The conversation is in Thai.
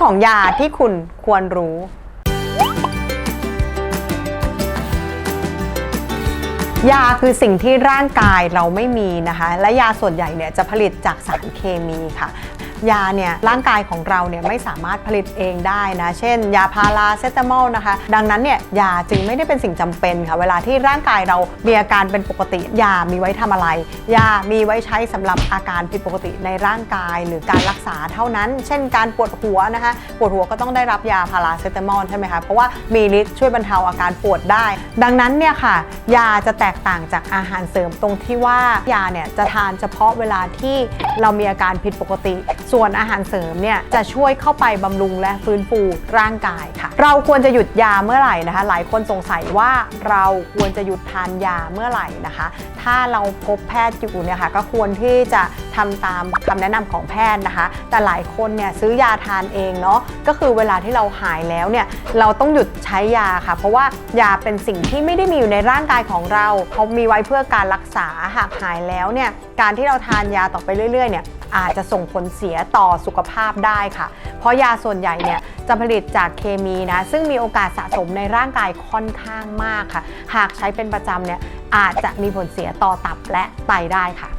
ของยาที่คุณควรรู้ ยาคือสิ่งที่ร่างกายเราไม่มีนะคะ และยาส่วนใหญ่เนี่ยจะผลิตจากสารเคมีค่ะ ยาเนี่ยร่างกายของเราเนี่ยไม่สามารถผลิตเองได้นะ เช่น ยาพาราเซตามอลนะคะ ดังนั้นเนี่ยยาจึงไม่ได้เป็นสิ่งจำเป็นค่ะ เวลาที่ร่างกายเรามีอาการเป็นปกติ ยามีไว้ทำอะไร ยามีไว้ใช้สำหรับอาการผิดปกติในร่างกาย หรือการรักษาเท่านั้น เช่น การปวดหัวนะคะ ปวดหัวก็ต้องได้รับยาพาราเซตามอลใช่ไหมคะ เพราะว่ามีฤทธิ์ช่วยบรรเทาอาการปวดได้ ดังนั้นเนี่ยค่ะ ยาจะแตกกต่างจากอาหารเสริมตรงที่ว่ายาเนี่ยจะทานเฉพาะเวลาที่เรามีอาการผิดปกติ ส่วนอาหารเสริมเนี่ยจะช่วยเข้าไปบำรุงและฟื้นฟูร่างกายค่ะ เราควรจะหยุดยาเมื่อไหร่นะคะ หลายคนสงสัยว่าเราควรจะหยุดทานยาเมื่อไหร่นะคะ ถ้าเราพบแพทย์อยู่เนี่ยค่ะก็ควรที่จะทำตามคำแนะนำของแพทย์นะคะ แต่หลายคนเนี่ยซื้อยาทานเองเนาะก็คือเวลาที่เราหายแล้วเนี่ยเราต้องหยุดใช้ยาค่ะ เพราะว่ายาเป็นสิ่งที่ไม่ได้มีอยู่ในร่างกายของเราเขามีไว้เพื่อการรักษาหากหายแล้วเนี่ยการที่เราทานยาต่อไปเรื่อยๆเนี่ย อาจจะส่งผลเสียต่อสุขภาพได้ค่ะ เพราะยาส่วนใหญ่เนี่ยจะผลิตจากเคมีนะซึ่งมีโอกาสสะสมในร่างกายค่อนข้างมากค่ะ หากใช้เป็นประจำเนี่ยอาจจะมีผลเสียต่อตับและไตได้ค่ะ